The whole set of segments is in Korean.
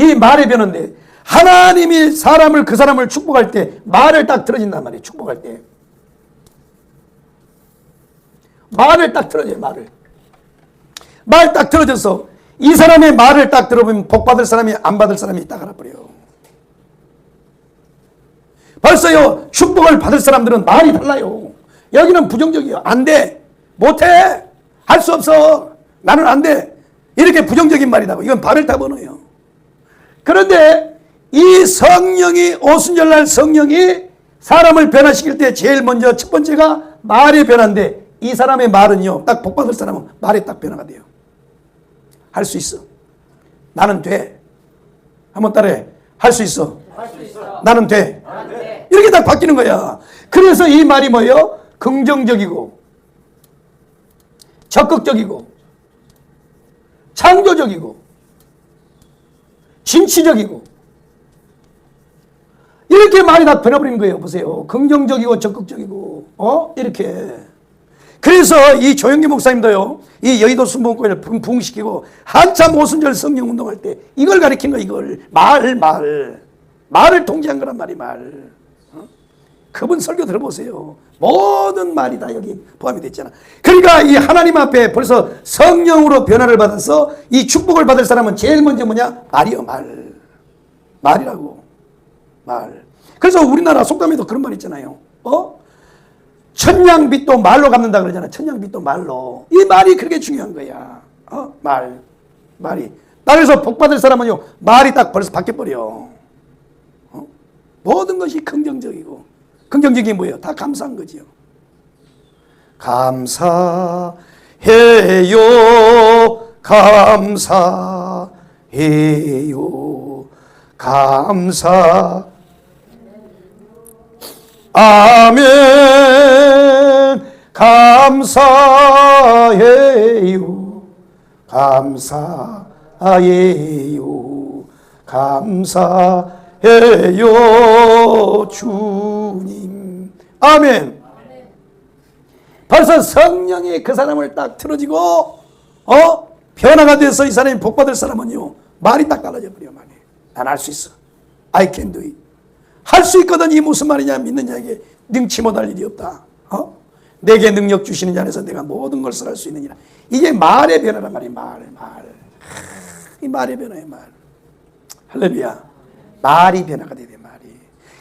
이 말의 변화인데 하나님이 사람을 그 사람을 축복할 때 말을 딱 들어진단 말이에요. 축복할 때. 말을 딱 들어줘요. 말을. 말 딱 들어줘서 이 사람의 말을 딱 들어보면 복 받을 사람이 안 받을 사람이 딱 알아버려요. 벌써요 축복을 받을 사람들은 말이 달라요. 여기는 부정적이에요. 안 돼. 못해. 할 수 없어. 나는 안 돼. 이렇게 부정적인 말이다고. 이건 발을 타번호예요. 그런데 이 성령이 오순절날 성령이 사람을 변화시킬 때 제일 먼저 첫 번째가 말의 변화인데 이 사람의 말은요 딱 복받을 사람은 말이 딱 변화가 돼요. 할 수 있어. 나는 돼. 한번 따라해. 할 수 있어. 나는 돼. 이렇게 딱 바뀌는 거야. 그래서 이 말이 뭐예요? 긍정적이고 적극적이고 창조적이고 진취적이고 이렇게 말이 다 변해버리는 거예요. 보세요. 긍정적이고 적극적이고 어 이렇게 그래서 이 조영기 목사님도요, 이 여의도 순복음교회를 붕붕시키고 한참 오순절 성령 운동할 때 이걸 가리킨 거 이걸 말, 말, 말을 통제한 거란 말이 말. 어? 그분 설교 들어보세요. 모든 말이 다 여기 포함이 됐잖아. 그러니까 이 하나님 앞에 벌써 성령으로 변화를 받아서 이 축복을 받을 사람은 제일 먼저 뭐냐? 말이요, 말. 말이라고. 말. 그래서 우리나라 속담에도 그런 말 있잖아요. 어? 천냥빛도 말로 갚는다 그러잖아. 천냥빛도 말로. 이 말이 그렇게 중요한 거야. 어? 말. 말이. 땅에서 복 받을 사람은요, 말이 딱 벌써 바뀌어버려. 어? 모든 것이 긍정적이고. 긍정적인 뭐예요? 다 감사한 거지요. 감사해요. 감사해요. 감사. 아멘. 감사해요. 감사해요. 감사 해요. 주님. 아멘. 벌써 성령이 그 사람을 딱 틀어지고, 어? 변화가 돼서 이 사람이 복받을 사람은요, 말이 딱 달라져 버려, 말이. 난할 수 있어. I can do it. 할수 있거든. 이 무슨 말이냐 믿는 자에게 능치 못할 일이 없다. 어? 내게 능력 주시는 자 안에서 내가 모든 것을 할수 있느니라. 이게 말의 변화란 말이야. 말, 말. 이 말의 변화야, 말. 할렐루야. 말이 변화가 돼야 돼, 말이.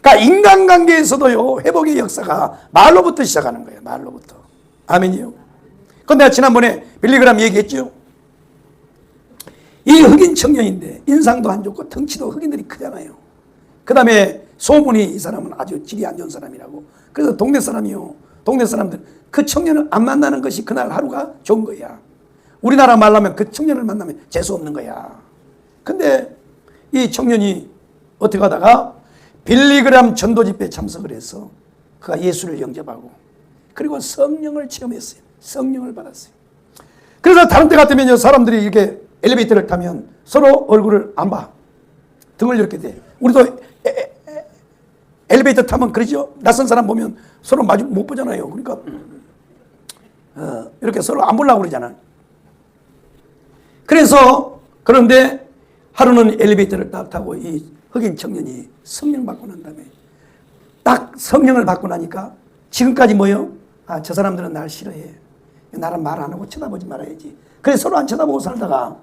그러니까 인간관계에서도요, 회복의 역사가 말로부터 시작하는 거예요, 말로부터. 아멘이요. 내가 지난번에 빌리그람 얘기했죠. 이 흑인 청년인데 인상도 안 좋고 덩치도 흑인들이 크잖아요. 그 다음에 소문이 이 사람은 아주 질이 안 좋은 사람이라고. 그래서 동네 사람이요. 동네 사람들 그 청년을 안 만나는 것이 그날 하루가 좋은 거야. 우리나라 말로 하면 그 청년을 만나면 재수 없는 거야. 근데 이 청년이 어떻게 하다가 빌리그람 전도 집회에 참석을 해서 그가 예수를 영접하고 그리고 성령을 체험했어요. 성령을 받았어요. 그래서 다른 때 같으면 사람들이 이렇게 엘리베이터를 타면 서로 얼굴을 안 봐. 등을 이렇게 대. 우리도 에- 에- 에- 엘리베이터 타면 그러죠? 낯선 사람 보면 서로 마주 못 보잖아요. 그러니까 어, 이렇게 서로 안 보려고 그러잖아. 그래서 그런데 하루는 엘리베이터를 딱 타고 이 흑인 청년이 성령 받고 난 다음에 딱 성령을 받고 나니까 지금까지 뭐요? 아, 저 사람들은 날 싫어해. 나랑 말 안 하고 쳐다보지 말아야지. 그래서 서로 안 쳐다보고 살다가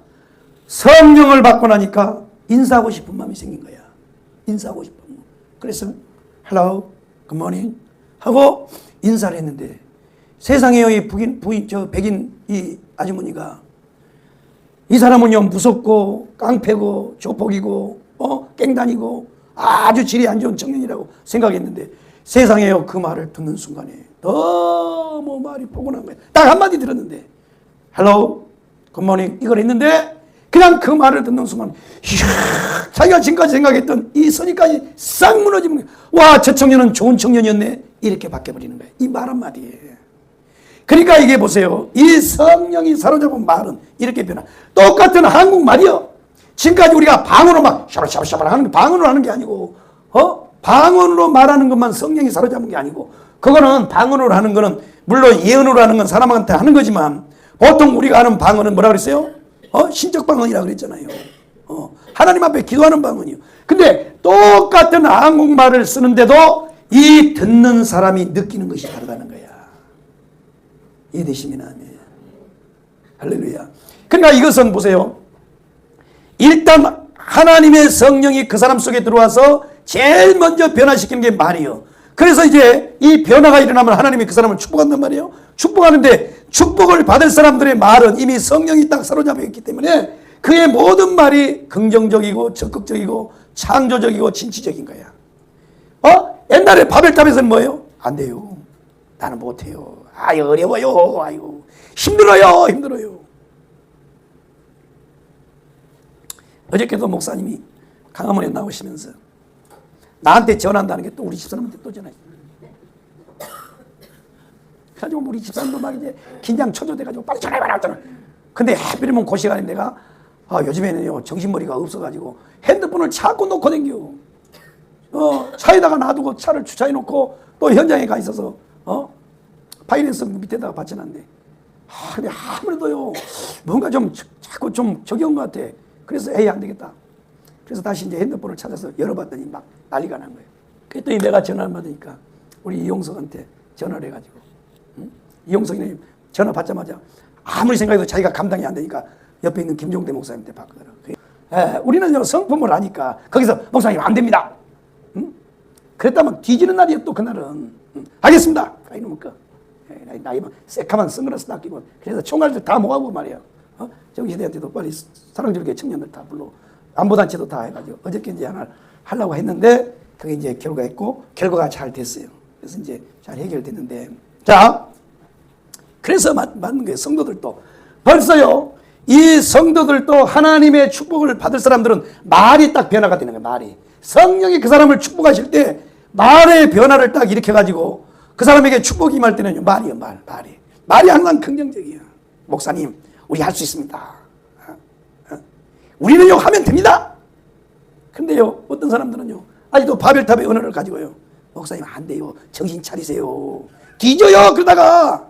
성령을 받고 나니까 인사하고 싶은 마음이 생긴 거야. 인사하고 싶은 마음. 그래서 hello, good morning 하고 인사를 했는데 세상에 이 북인, 부인, 저 백인 이 아주머니가 이 사람은요 무섭고 깡패고 조폭이고 어 깽다니고 아주 질이 안 좋은 청년이라고 생각했는데 세상에요 그 말을 듣는 순간에 너무 말이 포근한 거예요. 딱 한마디 들었는데 헬로 굿모닝 이걸 했는데 그냥 그 말을 듣는 순간 이야, 자기가 지금까지 생각했던 이 선의까지 싹 무너지는 거예요. 와 저 청년은 좋은 청년이었네 이렇게 바뀌어버리는 거예요. 이 말 한마디에 그러니까 이게 보세요. 이 성령이 사로잡은 말은 이렇게 변화. 똑같은 한국말이요. 지금까지 우리가 방언으로 막 샤바샤바샤바 하는 게 방언으로 하는 게 아니고, 어? 방언으로 말하는 것만 성령이 사로잡은 게 아니고, 그거는 방언으로 하는 거는 물론 예언으로 하는 건 사람한테 하는 거지만 보통 우리가 하는 방언은 뭐라 그랬어요? 어? 신적 방언이라 그랬잖아요. 어? 하나님 앞에 기도하는 방언이요. 근데 똑같은 한국말을 쓰는데도 이 듣는 사람이 느끼는 것이 다르다는 거야. 이해되시면 아멘. 할렐루야. 그러니까 이것은 보세요. 일단 하나님의 성령이 그 사람 속에 들어와서 제일 먼저 변화시키는 게 말이요. 그래서 이제 이 변화가 일어나면 하나님이 그 사람을 축복한단 말이에요. 축복하는데 축복을 받을 사람들의 말은 이미 성령이 딱 사로잡혀 있기 때문에 그의 모든 말이 긍정적이고 적극적이고 창조적이고 진취적인 거야. 어? 옛날에 바벨탑에서는 뭐예요? 안 돼요. 나는 못해요. 아유 어려워요. 아유 힘들어요. 힘들어요. 어저께도 목사님이 강화문에 나오시면서 나한테 전한다는 게 또 우리 집사람한테 또 전화했어요. 그래가지고 우리 집사람도 막 이제 긴장 초조돼가지고 빨리 전화해봐라 했잖아. 근데 하필이면 그 시간에 내가 아, 요즘에는요 정신머리가 없어가지고 핸드폰을 자꾸 놓고 댕겨. 어, 차에다가 놔두고 차를 주차해 놓고 또 현장에 가 있어서 어? 파이낸스 밑에다가 받쳐놨는데 아, 근데 아무래도요 뭔가 좀 자- 자꾸 좀 적용 것 같아. 그래서 에이 안 되겠다. 그래서 다시 이제 핸드폰을 찾아서 열어봤더니 막 난리가 난 거예요. 그랬더니 내가 전화를 받으니까 우리 이용석한테 전화를 해가지고 응? 이용석이 전화 받자마자 아무리 생각해도 자기가 감당이 안 되니까 옆에 있는 김종대 목사님한테 받거든. 에, 우리는 요 성품을 아니까 거기서 목사님 안 됩니다. 응? 그랬다면 뒤지는 날이야 또 그날은. 응. 알겠습니다. 아, 이놈의 나이, 나이 막 새카만 선글라스 딱 끼고 그래서 총알들 다 모아고 말이야. 어? 정시대한테도 빨리 사랑스럽게 청년들 다 불러 안보단체도 다 해가지고 어저께 이제 하나 하려고 했는데 그게 이제 결과했고 결과가 잘 됐어요. 그래서 이제 잘 해결됐는데 자 그래서 맞, 맞는 거예요. 성도들도 벌써요. 이 성도들도 하나님의 축복을 받을 사람들은 말이 딱 변화가 되는 거예요. 말이 성령이 그 사람을 축복하실 때 말의 변화를 딱 일으켜 가지고 그 사람에게 축복이 임할 때는요. 말이요, 말, 말이 말이 항상 긍정적이야. 목사님, 우리 할 수 있습니다. 우리는요 하면 됩니다. 근데요 어떤 사람들은요 아직도 바벨탑의 언어를 가지고요. 목사님 안 돼요. 정신 차리세요. 뒤져요. 그러다가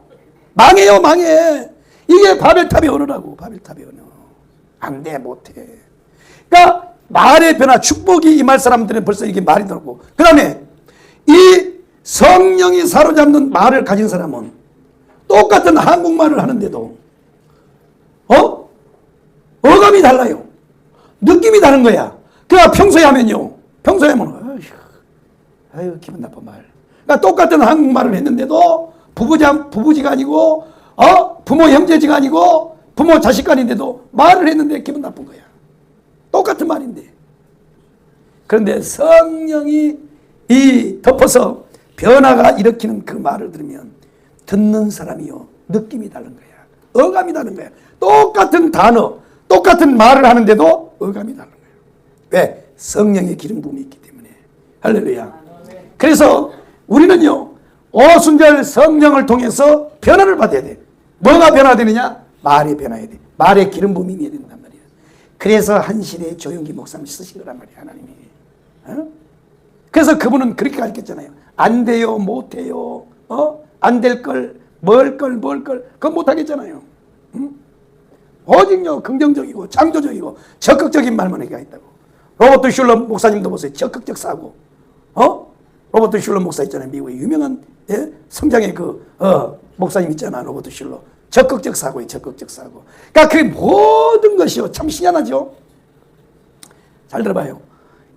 망해요 망해. 이게 바벨탑의 언어라고 바벨탑의 언어 안돼 못해. 그러니까 말의 변화 축복이 임할 사람들은 벌써 이게 말이 들고. 그 다음에 이 성령이 사로잡는 말을 가진 사람은 똑같은 한국말을 하는데도 어? 어감이 달라요. 느낌이 다른 거야. 그러니까 평소에 하면요. 평소에 하면, 아유, 기분 나쁜 말. 그러니까 똑같은 한국말을 했는데도 부부자, 부부지간이고, 어? 부모 형제지간이고, 부모 자식간인데도 말을 했는데 기분 나쁜 거야. 똑같은 말인데. 그런데 성령이 이 덮어서 변화가 일으키는 그 말을 들으면 듣는 사람이요. 느낌이 다른 거야. 어감이 다른 거야. 똑같은 단어, 똑같은 말을 하는데도 어감이 다른 거예요. 왜? 성령의 기름 부음이 있기 때문에. 할렐루야. 그래서 우리는요, 오순절 성령을 통해서 변화를 받아야 돼. 뭐가 변화되느냐? 말이 변화해야 돼. 말의 기름 부음이 있어야 된단 말이야. 그래서 한 시대에 조용기 목사님 쓰신 거란 말이야, 하나님이. 어? 그래서 그분은 그렇게 가르쳤잖아요. 안 돼요, 못 해요, 어? 안 될 걸, 뭘 걸, 뭘 걸, 그건 못 하겠잖아요. 응? 오직요 긍정적이고 창조적이고 적극적인 말만 해가 있다고. 로버트 슐러 목사님도 보세요. 적극적 사고. 어? 로버트 슐러 목사 있잖아요. 미국의 유명한 예? 성장의 그 어, 목사님 있잖아. 로버트 슐러. 적극적 사고예요. 적극적 사고. 그러니까 그 모든 것이요. 참 신기하죠. 잘 들어봐요.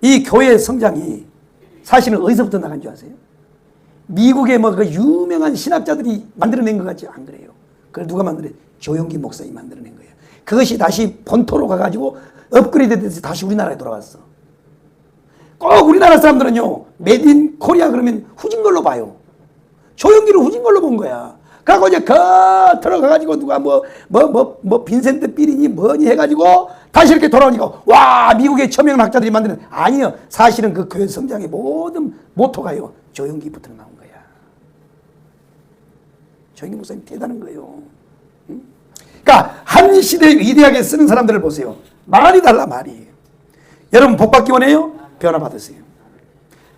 이 교회 성장이 사실은 어디서부터 나간 줄 아세요? 미국의 뭐 그 유명한 신학자들이 만들어낸 것 같지 안 그래요. 그걸 누가 만들어? 조용기 목사님이 만들어낸 거예요. 그것이 다시 본토로 가가지고 업그레이드 돼서 다시 우리나라에 돌아왔어. 꼭 우리나라 사람들은요, 메딘 코리아 그러면 후진 걸로 봐요. 조용기를 후진 걸로 본 거야. 그리고 이제 그 들어가가지고 누가 뭐, 뭐, 뭐, 뭐, 빈센트 삐리니 뭐니 해가지고 다시 이렇게 돌아오니까 와, 미국의 처명 학자들이 만드는 아니요. 사실은 그 교회 성장의 모든 모토가요. 조용기부터 나온 거야. 조용기 목사님 대단한 거예요. 응? 그러니까 한 시대 위대하게 쓰는 사람들을 보세요. 말이 달라 말이. 여러분 복 받기 원해요? 변화 받으세요.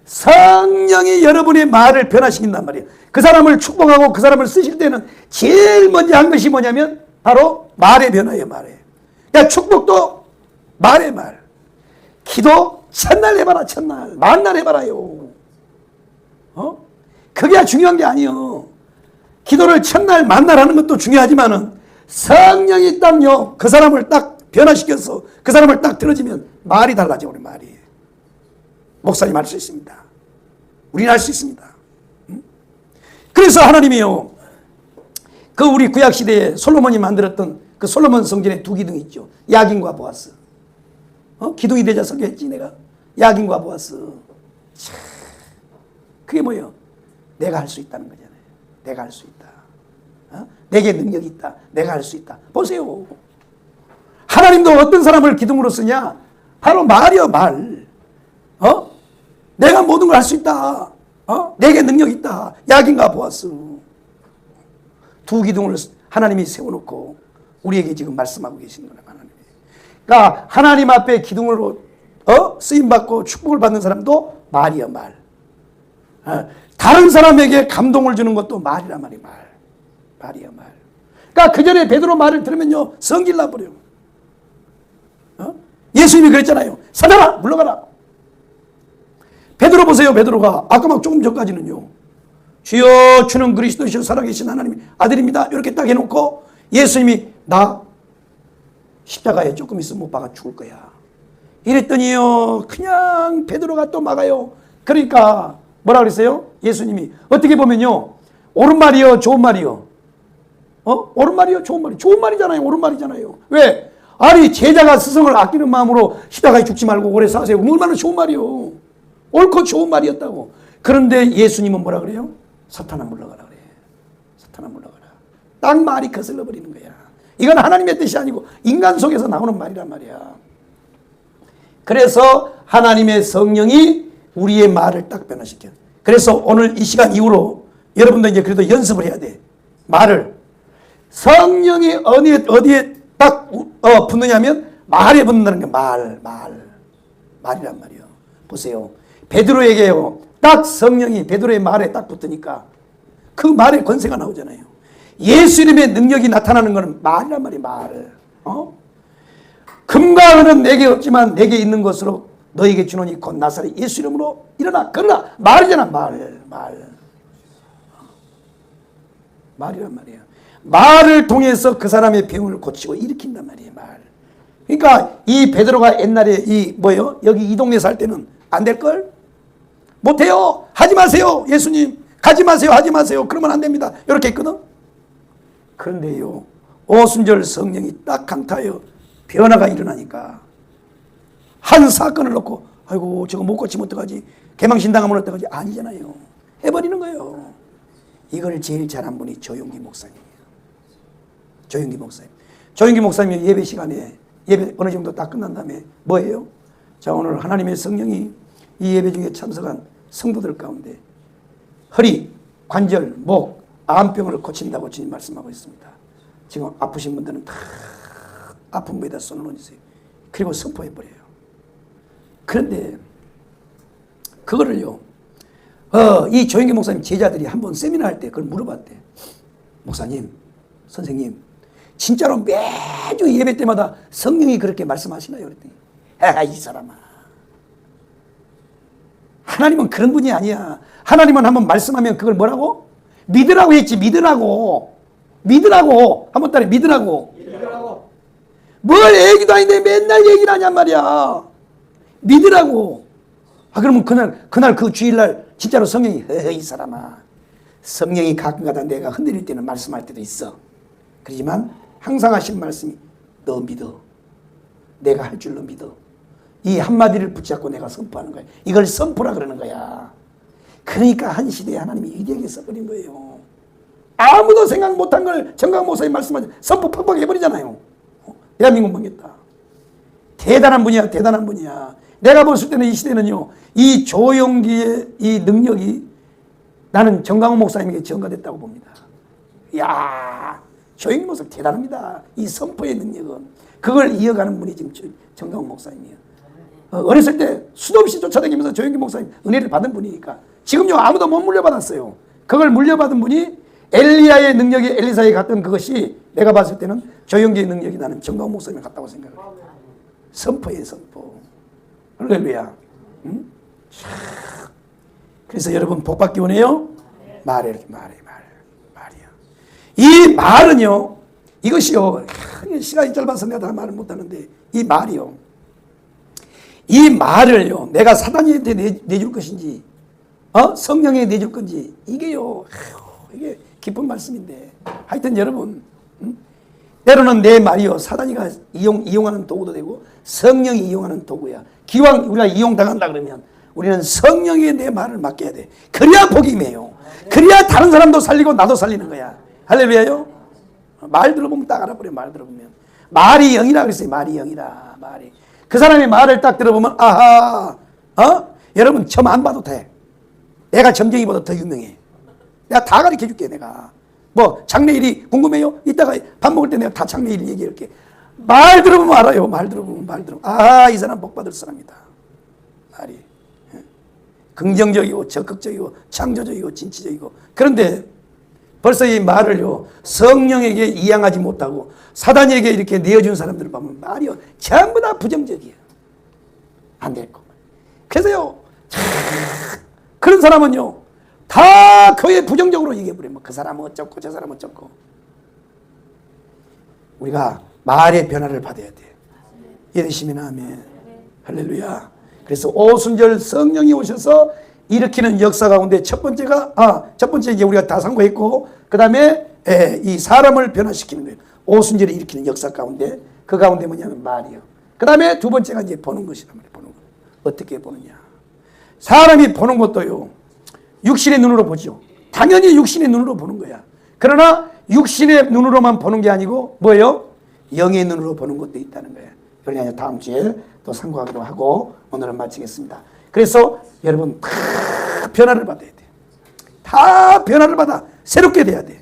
성령이 여러분의 말을 변화시킨단 말이에요. 그 사람을 축복하고 그 사람을 쓰실 때는 제일 먼저 한 것이 뭐냐면 바로 말의 변화예요, 말에. 그러니까 축복도 말의 말. 기도 첫날 해봐라 첫날 만날 해봐라요. 어? 그게 중요한 게 아니요. 기도를 첫날 만날 하는 것도 중요하지만은 성령이 딱요 그 사람을 딱 변화시켜서 그 사람을 딱 들어지면 말이 달라져 우리 말이. 목사님 할 수 있습니다. 우리는 할 수 있습니다. 음? 그래서 하나님이요 그 우리 구약 시대에 솔로몬이 만들었던 그 솔로몬 성전의 두 기둥 있죠. 야긴과 보아스. 어? 기둥이 되자 설교했지 내가. 야긴과 보아스. 참, 그게 뭐예요? 내가 할 수 있다는 거잖아요. 내가 할 수 있다. 어? 내게 능력이 있다. 내가 할 수 있다. 보세요. 하나님도 어떤 사람을 기둥으로 쓰냐? 바로 말이요, 말. 어? 내가 모든 걸 할 수 있다. 어? 내게 능력이 있다. 야긴과 보아스. 두 기둥을 하나님이 세워놓고 우리에게 지금 말씀하고 계신 거예요, 하나님이. 그러니까 하나님 앞에 기둥으로 어? 쓰임 받고 축복을 받는 사람도 말이야 말. 어? 다른 사람에게 감동을 주는 것도 말이란 말이야 말. 말이야 말. 그러니까 그 전에 베드로 말을 들으면요 성질 나버려. 어? 예수님이 그랬잖아요. 사단아 물러가라. 베드로 보세요 베드로가 아까 막 조금 전까지는요. 주여 주는 그리스도시요 살아계신 하나님의 아들입니다. 이렇게 딱 해놓고 예수님이 나 십자가에 조금 있으면 못 박아 죽을 거야. 이랬더니요 그냥 베드로가 또 막아요. 그러니까 뭐라 그랬어요? 예수님이 어떻게 보면요 옳은 말이요 좋은 말이요. 어 옳은 말이요 좋은 말이 좋은 말이잖아요. 옳은 말이잖아요. 왜? 아니 제자가 스승을 아끼는 마음으로 십자가에 죽지 말고 오래 사세요. 그럼 얼마나 좋은 말이요. 옳고 좋은 말이었다고. 그런데 예수님은 뭐라 그래요? 사탄아 물러가라 그래. 사탄아 물러가라. 딱 말이 거슬러 버리는 거야. 이건 하나님의 뜻이 아니고 인간 속에서 나오는 말이란 말이야. 그래서 하나님의 성령이 우리의 말을 딱 변화시켜. 그래서 오늘 이 시간 이후로 여러분도 이제 그래도 연습을 해야 돼. 말을. 성령이 어디에, 어디에 딱 어, 붙느냐면 말에 붙는다는 게 말, 말. 말이란 말이요. 보세요. 베드로에게요. 딱 성령이 베드로의 말에 딱 붙으니까 그 말에 권세가 나오잖아요. 예수 이름의 능력이 나타나는 것은 말이란 말이에요. 말. 어? 금과 은은 내게 없지만 내게 있는 것으로 너에게 주노니 곧 나사렛 예수 이름으로 일어나 걸어라 말이잖아 말 말. 말이란 말이야. 말을 통해서 그 사람의 병을 고치고 일으킨단 말이에요. 말. 그러니까 이 베드로가 옛날에 이 뭐요 여기 이 동네 살 때는 안 될 걸. 못 해요. 하지 마세요. 예수님 가지 마세요. 하지 마세요. 그러면 안 됩니다. 이렇게 했거든. 그런데요 오순절 성령이 딱 강타하여 변화가 일어나니까 한 사건을 놓고 아이고 저거 못 고치면 어떡하지 개망신당하면 어떡하지 아니잖아요 해버리는 거예요 이걸 제일 잘한 분이 조용기 목사님이에요 조용기 목사님 조용기 목사님이 예배 시간에 예배 어느 정도 딱 끝난 다음에 뭐예요? 자 오늘 하나님의 성령이 이 예배 중에 참석한 성도들 가운데 허리, 관절, 목, 암병을 고친다고 주님 말씀하고 있습니다 지금 아프신 분들은 다 아픈 거에다 손을 얹으세요. 그리고 선포해버려요. 그런데 그거를요. 어, 이 조영기 목사님 제자들이 한번 세미나 할 때 그걸 물어봤대. 목사님, 선생님, 진짜로 매주 예배 때마다 성령이 그렇게 말씀하시나요? 그랬더니 아, 이 사람아. 하나님은 그런 분이 아니야. 하나님은 한번 말씀하면 그걸 뭐라고? 믿으라고 했지, 믿으라고. 믿으라고. 한번 따라 믿으라고. 뭘 얘기도 아닌데 맨날 얘기를 하냔 말이야. 믿으라고. 아, 그러면 그날, 그날 그 주일날 진짜로 성령이, 허허, 이 사람아. 성령이 가끔가다 내가 흔들릴 때는 말씀할 때도 있어. 그렇지만 항상 하시는 말씀이 너 믿어. 내가 할 줄로 믿어. 이 한마디를 붙잡고 내가 선포하는 거야. 이걸 선포라 그러는 거야. 그러니까 한 시대에 하나님이 위대하게 써버린 거예요. 아무도 생각 못한 걸 정강 목사님 말씀하자 선포 팍팍 해버리잖아요. 대한민국 망했다. 대단한 분이야, 대단한 분이야. 내가 봤을 때는 이 시대는요, 이 조용기의 이 능력이 나는 정강호 목사님에게 전가됐다고 봅니다. 야 조용기 목사 대단합니다. 이 선포의 능력은. 그걸 이어가는 분이 지금 정강호 목사님이에요. 어, 어렸을 때 수도 없이 쫓아다니면서 조용기 목사님 은혜를 받은 분이니까 지금요 아무도 못 물려받았어요. 그걸 물려받은 분이 엘리야의 능력이 엘리사에 갔던 그것이 내가 봤을 때는 조영기의 능력이 나는 정강 목사님에 갔다고 생각을 해요. 선포의 선포. 할렐루야. 응? 참. 그래서 여러분 복 받기 원해요? 말해 말해 말 말이야. 이 말은요. 이것이요. 하, 시간이 짧아서 내가 다 말을 못하는데 이 말이요. 이 말을요. 내가 사단이한테 내, 내줄 것인지 어? 성령에 내줄 건지 이게요. 이게 깊은 말씀인데 하여튼 여러분 응? 때로는 내 말이요 사단이가 이용 이용하는 도구도 되고 성령이 이용하는 도구야. 기왕 우리가 이용당한다 그러면 우리는 성령의 내 말을 맡겨야 돼. 그래야 복이 임해요. 그래야 다른 사람도 살리고 나도 살리는 거야. 할렐루야요. 말 들어보면 딱 알아버려. 말 들어보면 말이 영이라 그랬어요. 말이 영이라 말이. 그 사람의 말을 딱 들어보면 아하 어 여러분 점 안 봐도 돼. 내가 점쟁이보다 더 유명해. 내가 다 가르쳐 줄게 내가. 뭐 장래일이 궁금해요? 이따가 밥 먹을 때 내가 다 장래일 얘기할게. 말 들어보면 알아요. 말 들어보면 말 들어. 아이 사람 복 받을 사람이다. 말이 예. 긍정적이고 적극적이고 창조적이고 진취적이고 그런데 벌써 이 말을요 성령에게 이양하지 못하고 사단에게 이렇게 내어준 사람들을 보면 말이요 전부 다 부정적이에요. 안 될 거. 그래서요 참, 그런 사람은요 다 거의 부정적으로 얘기해버려. 뭐그 사람은 어쩌고 저 사람은 어쩌고. 우리가 말의 변화를 받아야 돼. 이해되시면 아멘. 할렐루야. 그래서 오순절 성령이 오셔서 일으키는 역사 가운데 첫 번째가 아, 첫 번째 이제 우리가 다 상고했고 그다음에 에, 이 사람을 변화시키는 거예요. 오순절에 일으키는 역사 가운데 그 가운데 뭐냐면 말이요. 그다음에 두 번째가 이제 보는 것이란 말이에요. 보는 것. 어떻게 보느냐. 사람이 보는 것도요. 육신의 눈으로 보죠. 당연히 육신의 눈으로 보는 거야. 그러나 육신의 눈으로만 보는 게 아니고 뭐예요? 영의 눈으로 보는 것도 있다는 거예요. 그러니 다음 주에 또 상고하기로 하고 오늘은 마치겠습니다. 그래서 여러분 다 변화를 받아야 돼. 다 변화를 받아 새롭게 돼야 돼.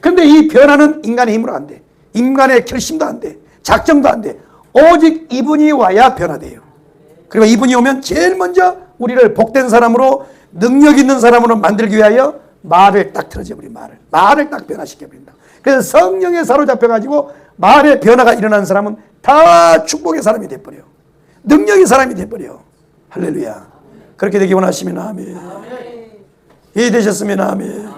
근데 이 변화는 인간의 힘으로 안 돼. 인간의 결심도 안 돼. 작정도 안 돼. 오직 이분이 와야 변화돼요. 그리고 이분이 오면 제일 먼저 우리를 복된 사람으로 능력 있는 사람으로 만들기 위하여 말을 딱 틀어져 버린 말을 말을 딱 변화시켜 버린다. 그래서 성령에 사로잡혀 가지고 말의 변화가 일어난 사람은 다 축복의 사람이 돼 버려. 능력의 사람이 돼 버려. 할렐루야. 그렇게 되기 원하시면 아멘. 이해되셨으면 아멘.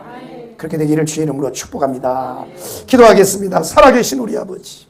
그렇게 되기를 주의 이름으로 축복합니다. 기도하겠습니다. 살아계신 우리 아버지.